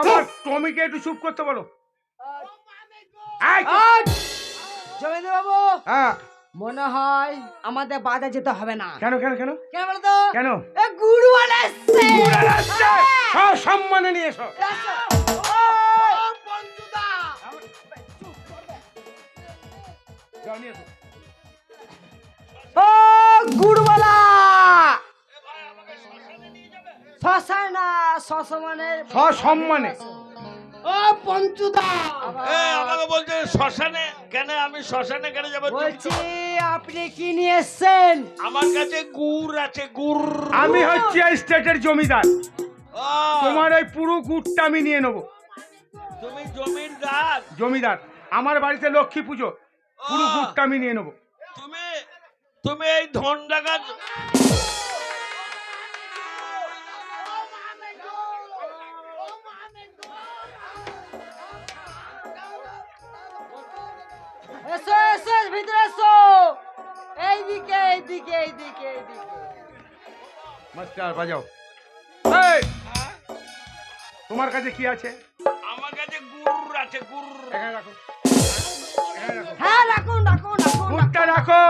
আমার টমিকে একটু চুপ করতে বলো। মনে হয় আমাদের বাজার যেতে হবে না। কেন কেন কেন? কেন বলো তো কেন? এ গুরুয়ার এসছে। আসছে। সব সম্মানে নিয়ে এসো। ও গুড়ওয়ালা শ্মশান না শ্মশানে। সসম্মানে। ও পঞ্চুদা এ আমাকে বলছে শ্মশানে কেন আমি শ্মশানে কেন যাব? বলছি আপনি কি নিয়ে এসছেন? আমার কাছে গুড় আছে গুড়। আমি হচ্ছি এই স্টেটের জমিদার। তোমার ওই পুরো গুড়টা আমি নিয়ে নেব। তুমি জমিদার? জমিদার। আমার বাড়িতে লক্ষ্মী পুজো। পুরো গুড়টা আমি নিয়ে নেব। তুমি তুমি এই ধনডাকা এসো এসো ভিতরে এসো এইদিকে এইদিকে এইদিকে এইদিকে মাস্টার বাজাও। এই, তোমার কাছে কি আছে? আমার কাছে আছে এখানে রাখো। এখানে রাখো। হ্যাঁ রাখুন রাখুন রাখুন গুড়টা রাখো।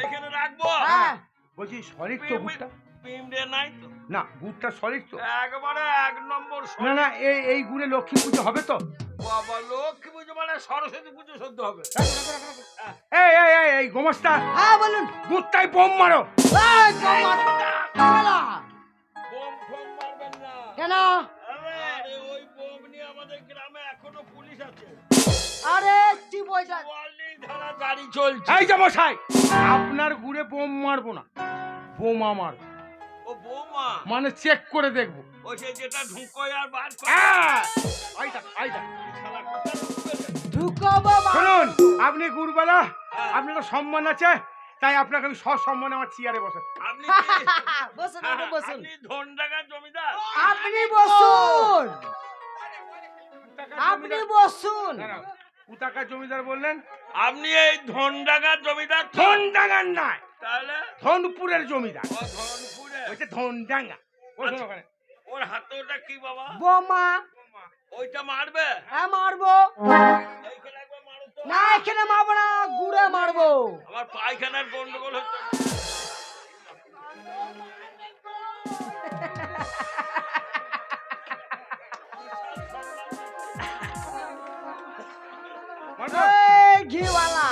এইখানে রাখব? হ্যাঁ। বলছি সলিড তো গুড়টা? পিমড়ে নাই তো। না গুড়টা সলিড তো। একবারে এক নম্বর না না এই এই গুড়ে লক্ষ্মী পুজো হবে তো? বাবা লক্ষ্মী মানে সরস্বতী পুজো সদ্য হবে। এই এই এই এই গোমস্তা। হ্যাঁ বলুন। গুড়টাই বোম মারো। এই কমার কমলা। বোম ফোম মারবেন না। কেন? আরে ওই বোম নিয়ে আমাদের গ্রামে এখনও পুলিশ আছে। আরে কি বলছ ওয়ার্নিং ধারা জারি চলছে। এই যে মশাই আপনার গুড়ে বোম মারবো না। বোমা মার। ও বোমা? মানে চেক করে দেখব। ওই যেটা ঢুকোয় আর বার করে। হ্যাঁ, শুনুন আপনি গুরুবেলা। আপনার তো সম্মান আছে তাই আপনাকে আমি সসম্মানে আমার চেয়ারে বসে আপনি বসুন আপনি বসুন। আপনি জমিদার। আপনি বসুন। আপনি বসুন। উতাকা জমিদার বললেন? আপনি এই ধনডাঙ্গার জমিদার? ধনডাঙ্গার নয় তাহলে? ধনপুরের জমিদার। ও ধনপুরে ওইটা ধনডাঙ্গা। আচ্ছা। ওখানে। ওর হাতে ওটা কি বাবা? বোমা ওইটা মারবে হ্যাঁ মারবো। না এখানে মারবো না গুড়ে মারবো আমার পায়খানার গন্ডগোল হচ্ছে? ঘিওয়ালা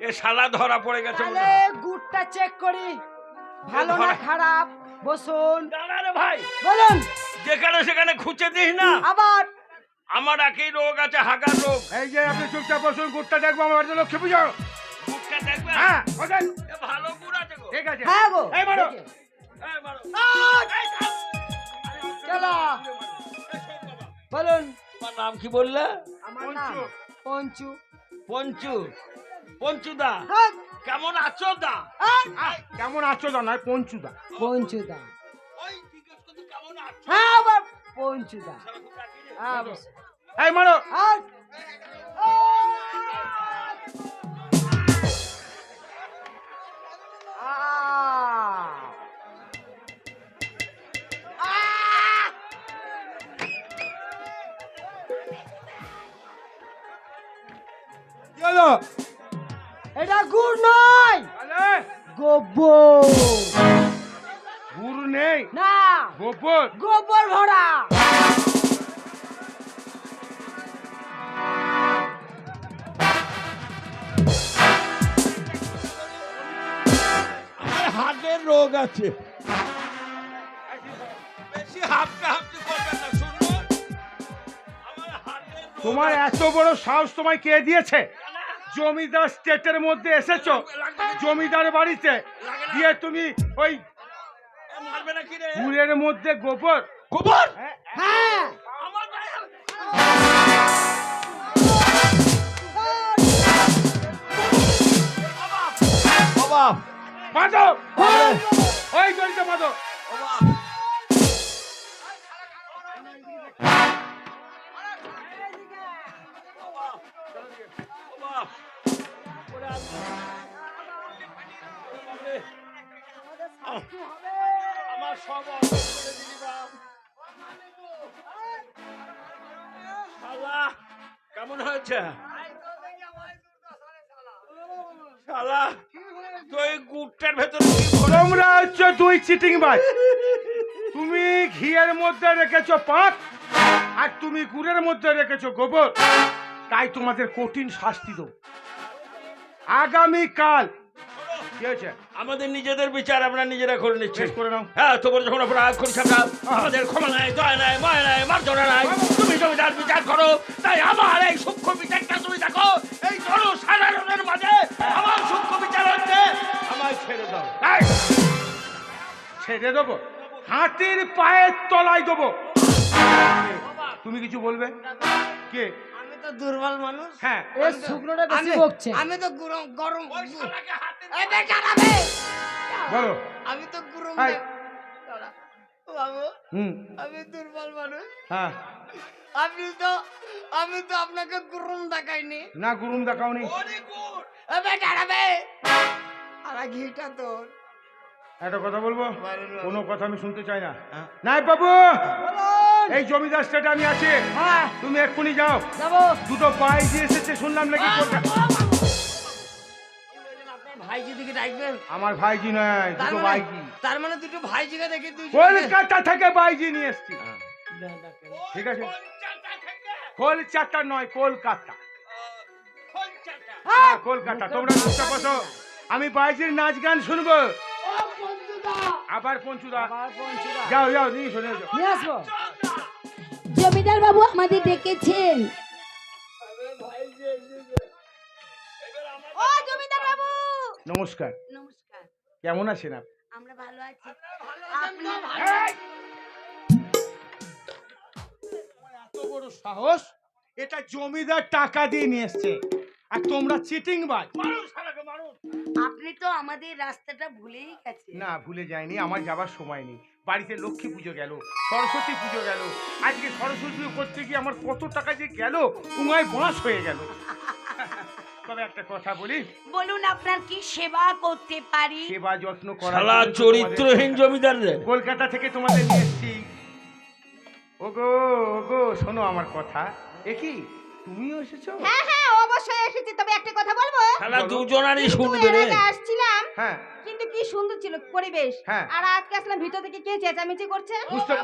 এ শালা ধরা পড়ে গেছে তাহলে গুড়টা চেক করি। ভালো না খারাপ? বসুন। দাঁড়া রে ভাই। বলুন। যেখানে সেখানে খুঁজে দিস না। আবার আমার একই রোগ আছে হাগার রোগ। এই যে আপনি চুপচাপ বসুন গুড়টা দেখব আমার বাড়িতে লক্ষ্মী পুজো। দেখবে? হ্যাঁ বসেন। ভালো গুড় আছে গো। ঠিক আছে। হ্যাঁ গো। এই মারো। এই মারো। আট! এই থাম। চলো। এই শোন বাবা। বলুন। তোমার নাম কি বললে? আমার নাম। পঞ্চু। পঞ্চু। পঞ্চু পঞ্চুদা হ্যাঁ, কেমন আছো দা? হ্যাঁ, কেমন আছো দা নয় পঞ্চুদা পঞ্চুদা ওই জিজ্ঞেস করতে কেমন আছো? হ্যাঁ রাগি রে। হ্যাঁ। এই মারো। হলো এটা গুড় নয়। গোবর। গুড় নেই। না। গোবর। গোবর ভরা। রোগ আছে। বেশি হাফটা হাফটি করবেন না শুনুন আমার হাতের রোগ তোমার এত বড় সাহস তোমায় কে দিয়েছে? জমিদার স্টেটের মধ্যে এসেছ? জমিদার বাড়িতে? দিয়ে তুমি ওই এ, মারবে না কি রে? গুড়ের মধ্যে গোবর? গোবর? হ্যাঁ, হ্যাঁ। আমার বাবা। বাঁধো ওই জড়িত বাঁধো। আমার সব কেমন হয়েছে? শালা তুই গুড়টার ভেতরে তোমরা হচ্ছে দুই চিটিং বাজ তুমি ঘিয়ের মধ্যে রেখেছো পাক আর তুমি গুড়ের মধ্যে রেখেছো গোবর। তাই তোমাদের কঠিন শাস্তি দেবো। আগামী কাল কি হয়েছে? আমাদের নিজেদের বিচার আমরা নিজেরা করে নিচ্ছি। করে নাও। হ্যাঁ তোমার যখন আমরা রাগ করি আমরা আমাদের ক্ষমা নাই দয়া নাই মায়া নাই মার্জনা নাই। তুমি জমিদার বিচার করো তাই আমার এই সূক্ষ্ম বিচারটা তুমি দেখো। এই জনসাধারণের মাঝে আমার সূক্ষ্ম বিচার হচ্ছে। আমায় ছেড়ে দাও। ছেড়ে দেবো? হাতির পায়ের তলায় দেবো। তুমি কিছু বলবে? কে? আমি তো দুর্বল মানুষ। হ্যাঁ। এ শুকনোটা বেশি আমি- বকছে। আমি তো গরম গরম ওই শালাকে হাতে এই বেটা রাবে বলো। আমি তো গরম। বাবু। আমি দুর্বল মানুষ। হ্যাঁ। আমি তো আমি তো আপনাকে গরম দেখাইনি। না গুরুম দেখাওনি। আর ঘিটা তোর। একটা কথা বলব। কোনো কথা আমি শুনতে চাই না। হ্যাঁ। নাই বাবু! এই জমিদার স্টেটে আমি আছি। হ্যাঁ। তুমি এক্ষুনি যাও। যাব। দুটো পাই দিয়ে এসেছে শুনলাম নাকি ভাইজি দিকে ডাকবেন? আমার ভাইজি নয় দুটো মানে তার মানে দুটো ভাইজিকে দেখে দুই কলকাতা থেকে বাইজি নিয়ে এসছি। ঠিক আছে। কলকাতা নয় কলকাতা। কলকাতা হ্যাঁ কলকাতা। তোমরা আমি বাইজির নাচ গান শুনব। আবার পঞ্চুদা। যাও যাও নিয়ে শুনে যাও। নিয়ে আসব। জমিদার বাবু আমাদের ডেকেছেন। নমস্কার। নমস্কার। কেমন আছেন আপনি? আমরা ভালো আছি। এত বড় সাহস? এটা জমিদার টাকা দিয়ে নিয়ে এসছে। আর তোমরা চিটিং বাজ। আপনি তো আমাদের রাস্তাটা ভুলেই গেছেন। না ভুলে যায়নি আমার যাবার সময় নেই। বাড়িতে লক্ষ্মী পুজো গেল সরস্বতী পুজো গেল। আজকে সরস্বতী পুজো করতে গিয়ে আমার কত টাকা যে গেল উমায় বাঁশ হয়ে গেল। তবে একটা কথা বলি। বলুন আপনার কি সেবা করতে পারি? সেবা যত্ন করা শালা চরিত্রহীন জমিদার রে কলকাতা থেকে তোমাদের নিয়ে এসছি। ওগো ওগো শোনো আমার কথা। এ কি? তুমিও এসেছ? হ্যাঁ হ্যাঁ অবশ্যই এসেছি। তবে একটা কথা বলব? শালা দুজনারই কিন্তু শুনবে রে। আসছিলাম। হ্যাঁ। কিন্তু কি সুন্দর ছিল পরিবেশ। হ্যাঁ। আর আজকে আসলাম ভিতর থেকে কে চেঁচামেচি করছে? বুঝতে!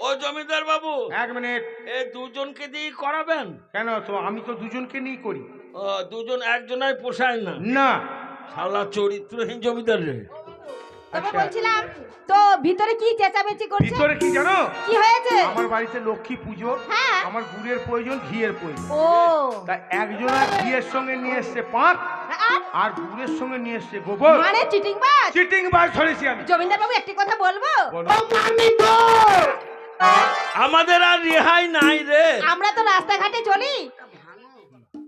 ও জমিদার বাবু এক মিনিট। এ দুজনকে দিয়ে করাবেন? কেন? তো আমি তো দুজনকে নিয়ে করি। ও, দুজন একজনাই পোষায় না? না। শালা চরিত্রহীন জমিদার রে। তবে আচ্ছা। বলছিলাম তো ভিতরে কি চেঁচামেচি করছে? ভিতরে কি জানো? কি হয়েছে? আমার বাড়িতে লক্ষ্মী পুজো হ্যাঁ। আমার গুড়ের প্রয়োজন ঘিয়ের প্রয়োজন। ও। তা একজন আর ঘিয়ের সঙ্গে নিয়ে এসছে পাঁক আর আর গুড়ের সঙ্গে নিয়ে এসছে গোবর। মানে চিটিং বাজ চিটিং বার ধরেছি আমি। জমিদার বাবু একটি কথা বলব? বলো। আমাদের আর রেহাই নাই রে। আমরা তো রাস্তাঘাটে চলি।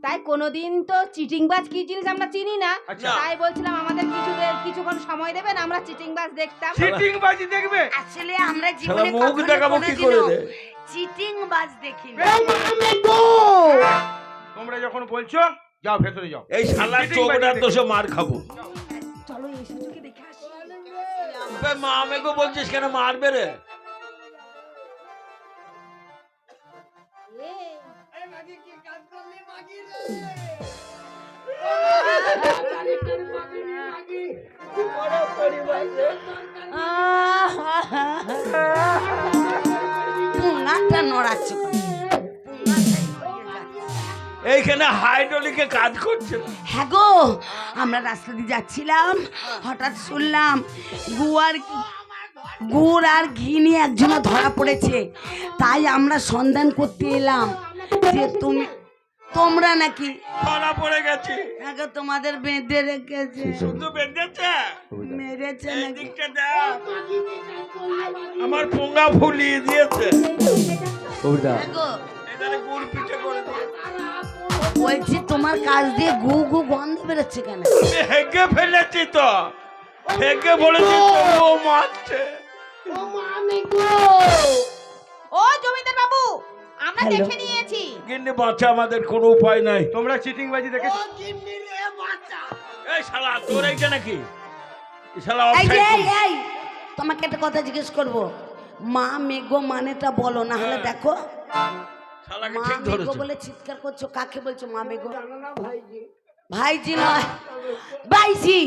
তাই কোনোদিন তো চিটিং বাজ কি জিনিস আমরা চিনি না। আচ্ছা। তাই বলছিলাম আমাদের কিছু দে- কিছুক্ষণ সময় দেবেন আমরা চিটিং বাজ দেখতাম। চিটিং বাজি দেখবে? আসলে আমরা শালা মুখ দেখাবো কি করে রে? চিটিং বাজ দেখিনি তোমরা যখন বলছো যাও ভেতরে যাও। এই শালা চোখটার দোষে মার খাব। চলো এই সুযোগে দেখে আসি। মা আমাকে বলছিস কেন মারবে রে? নাকটা নড়াচ্ছ। এই এইখানে হাইড্রোলিকে কাজ করছে। হ্যাঁ গো আমরা রাস্তা দিয়ে যাচ্ছিলাম হঠাৎ শুনলাম গুয়ার গুড় আর ঘি নিয়ে একজন ধরা পড়েছে। তাই আমরা সন্ধান করতে এলাম। যে তুমি তোমরা নাকি ধরা পড়ে গেছি। আগে তোমাদের বেঁধে রেখেছে। শুধু বেঁধেছে? মেরেছে নাকি? আমার পোঙ্গা ফুলিয়ে দিয়েছে। হ্যাঁ দিয়েছে। বলছি তোমার কাজ দিয়ে গু গু গন্ধ বেরোচ্ছে কেন? হেগে ফেলেছি তো। হেগে বলেছি তবুও মারছে। ও জমিদার বাবু! আমরা দেখে নিয়েছি। কিন্তু বাচ্চা আমাদের কোনো উপায় নাই। তোমরা চিটিং বাজি দেখেছ এই শালা তোর এইটা নাকি? এই শালা এই যে এই, এই তোমাকে একটা কথা জিজ্ঞেস করব। মা মেঘো মানেটা বলো না হলে দেখো। শালাকে মা ঠিক মেঘো ধরেছো। বলে চিৎকার করছ কাকে বলছো মা মেঘো? ভাইজি। নয়। বাইজি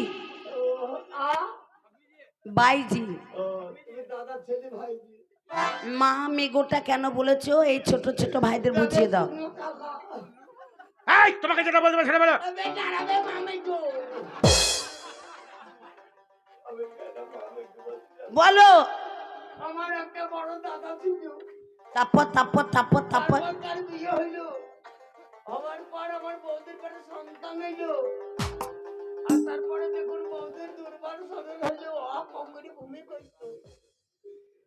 বাইজি মা মেঘোটা কেন বলেছ? এই ছোট ছোট ভাইদের বুঝিয়ে দাও। এই তোমাকে যেটা বলতে সেটা বলো। বলো। আমার একটা বড় দাদা ছিল। তারপর তারপর তারপর তারপর। তারপর বিয়ে হইল। হওয়ার পর আমার বৌদির পেটে সন্তান হইল। আর তারপরে দেখুন বৌদির দুর্বার সদন হইল। অ কম ভূমি করতো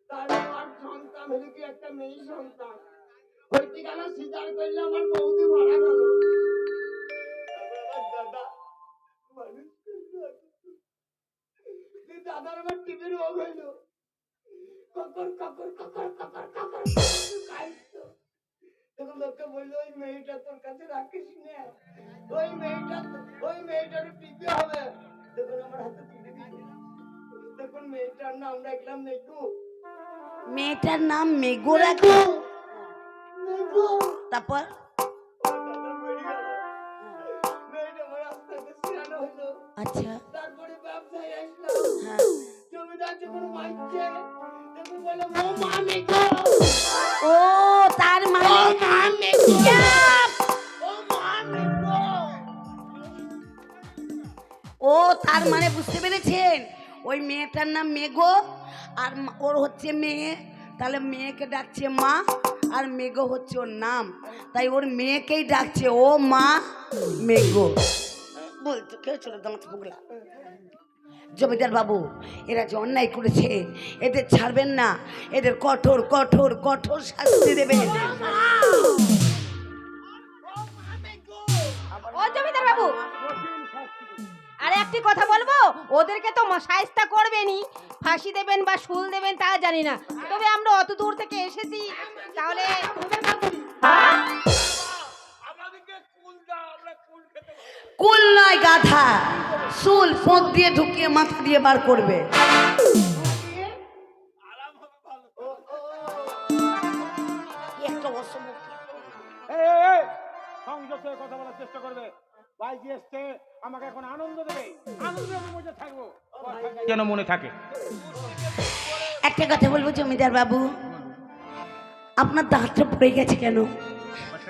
সন্তান সন্তান। করলে আমার খাইতো তখন লোককে বলল, ওই মেয়েটা তোর কাছে রাখিস না। ওই মেয়েটা, ওই মেয়েটার টিপে হবে। দেখুন আমার হাতে তুলে দিল। দেখুন মেয়েটার নাম রাখলাম মেঘু মেয়েটার নাম মেঘো রাখো তারপর? আচ্ছা। হ্যাঁ। ও তার মানে ও তার মানে বুঝতে পেরেছেন? ওই মেয়েটার নাম মেঘো। আর ওর হচ্ছে মেয়ে। তাহলে মেয়েকে ডাকছে মা, আর মেঘো হচ্ছে ওর নাম। তাই ওর মেয়েকেই ডাকছে, ও মা মেঘো। বলতো কেউ ছিল তোমার জমিদার বাবু, এরা যে অন্যায় করেছে, এদের ছাড়বেন না। এদের কঠোর কঠোর কঠোর শাস্তি দেবেন। ও জমিদার বাবু একটি কথা বলব? ওদেরকে তো সাহেস্তা করবেনই। ফাঁসি দেবেন বা শুল দেবেন তা জানি না। তবে আমরা অত দূর থেকে এসেছি তাহলে কুল দাও আমরা কুল খেতে পারি। কুল নয় গাধা চুল ফোঁক দিয়ে ঢুকিয়ে মাথা দিয়ে বার করবে। আমাকে এখন আনন্দ দেবে। আনন্দ আমি মজা থাকব। যেন মনে থাকে। একটা কথা বলব জমিদার বাবু? আপনার দাঁতটা পড়ে গেছে কেন?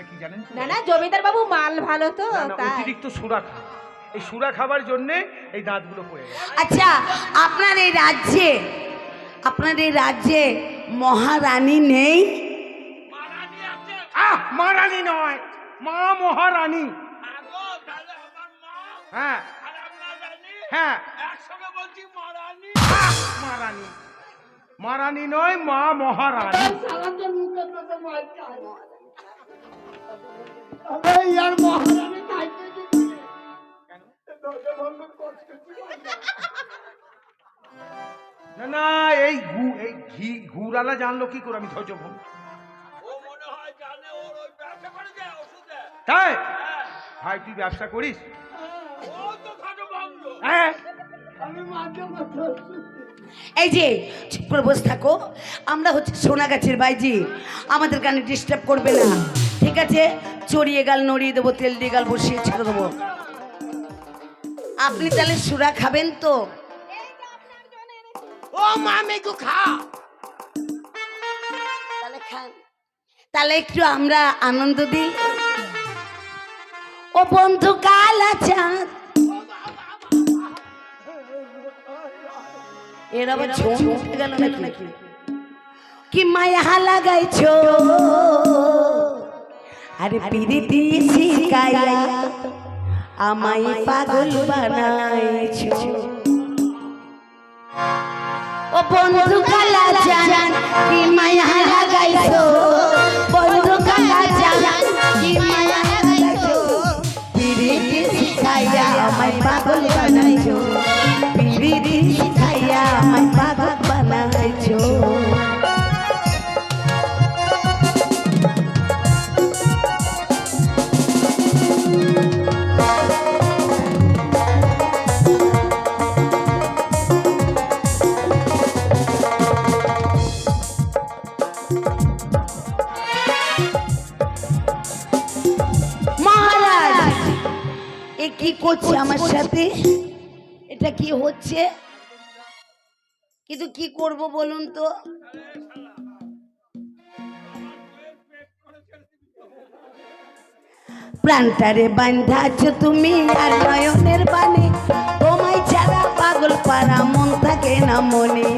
কি জানেন না না জমিদার বাবু মাল ভালো তো তাই। অতিরিক্ত সুরা খা। এই সুরা খাবার জন্য এই দাঁতগুলো পড়ে আচ্ছা আপনার এই রাজ্যে আপনার এই রাজ্যে মহারানী নেই? আহ মহারানী নয়। মা মহারানী আগো তাহলে আমার মা হ্যাঁ। আর আমরা জানি হ্যাঁ। একসঙ্গে বলছি মারানি মহারানী। মহারানী নয় মা মহারানী। না না এই ঘু এই ঘি ঘুরালা জানলো কি করে? আমি ধৈর্য ভঙ্গ ও মনে হয় জানে ওর ওই ব্যবসা করে যায় ওষুধে। তাই? হ্যাঁ। ভাই তুই ব্যবসা করিস? এই যে প্রবোস থাকো। আমরা হচ্ছে সোনাগাছির বাইজি। আমাদের কানে ডিস্টার্ব করবে না। ঠিক আছে? চড়িয়ে গাল নড়িয়ে দেবো তেল দিয়ে গাল বসিয়ে ছেড়ে দেবো। আপনি তাহলে সুরা খাবেন তো? ও তাহলে তাহলে একটু আমরা আনন্দ দিই। ও বন্ধু কালা চাঁদ এর আবার ছোট গেল নাকি? কি মায়া লাগাইছ? আরে পিরিতি শিকায়া আমায় পাগল বানাইছ। ও বন্ধু কালা জান কি মায়া লাগাইছো? কি করছে আমার সাথে? এটা কি হচ্ছে? কিন্তু কি করব বলুন তো? প্রান্তারে বান্ধা আছো তুমি আর নয়নের বাণী। তোমায় ছাড়া পাগল পারা মন থাকে না মনে।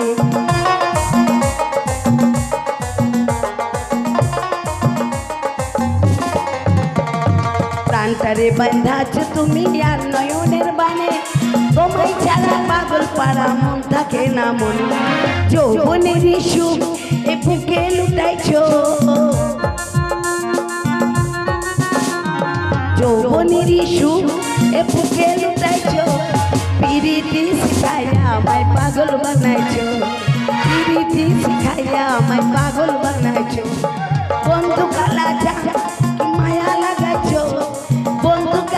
সংসারে বান্ধাছ তুমি আর নয়নের বানে। তোমায় ছাড়া পাগল পাড়া মন থাকে না মন। যৌবনের সুখ এ বুকে লুটাইছ। যৌবনের সুখ এ বুকে লুটাইছ। পিরিতি শিখাইয়া আমায় পাগল বানাইছ। পিরিতি শিখাইয়া আমায় পাগল বানাইছ। বন্ধু কালা যা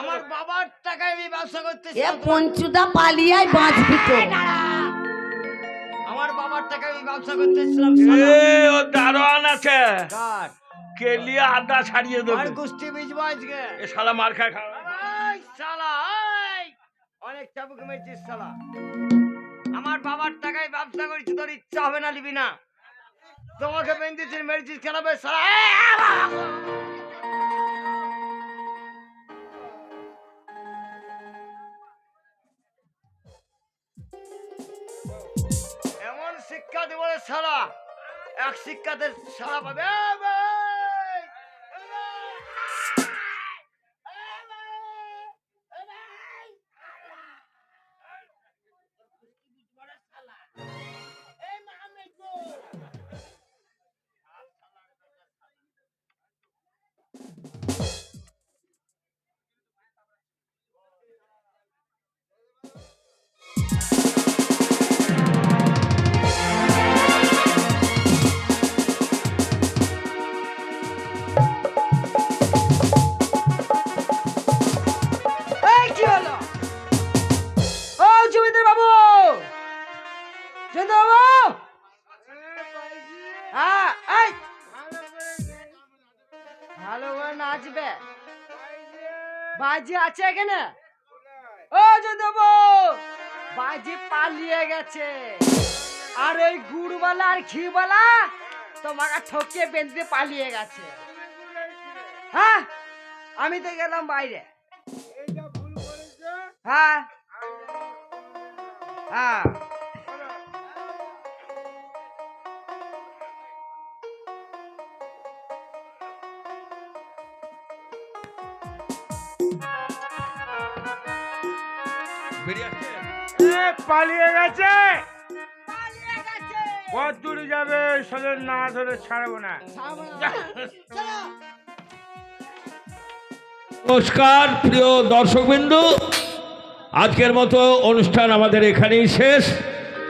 আমার বাবার টাকায় ব্যবসা করতেছি। এ পঞ্চুদা পালিয়াই বাঁচবি আমার বাবার টাকায় ব্যবসা করতেছিলাম এ ও দারোয়ান আছে। কেলিয়া আড্ডা ছাড়িয়ে দেবে। আর গুষ্টি বীজ বাজকে মার খায় খাওয়া শালা অনেক চাবুক মেরেছিস শালা। আমার বাবার টাকায় ব্যবসা করেছি তোর ইচ্ছা হবে না লিবি না। তোমাকে বেঁধেছিস মেরেছিস খেলাবে সালা শালা এক শিক্ষাতে শালা পাবে। আছে এখানে? ও জমিদার বাজি পালিয়ে গেছে। আর ওই গুড়বালা আর ঘিবালা তোমাকে ঠকিয়ে বেঁধে পালিয়ে গেছে। হ্যাঁ আমি তো গেলাম বাইরে। হ্যাঁ। হ্যাঁ। বেরিয়ে আসছে। এ, পালিয়ে গেছে। কত দূরে যাবে সদের না ধরে ছাড়বো না। নমস্কার প্রিয় দর্শকবিন্দু। আজকের মতো অনুষ্ঠান আমাদের এখানেই শেষ।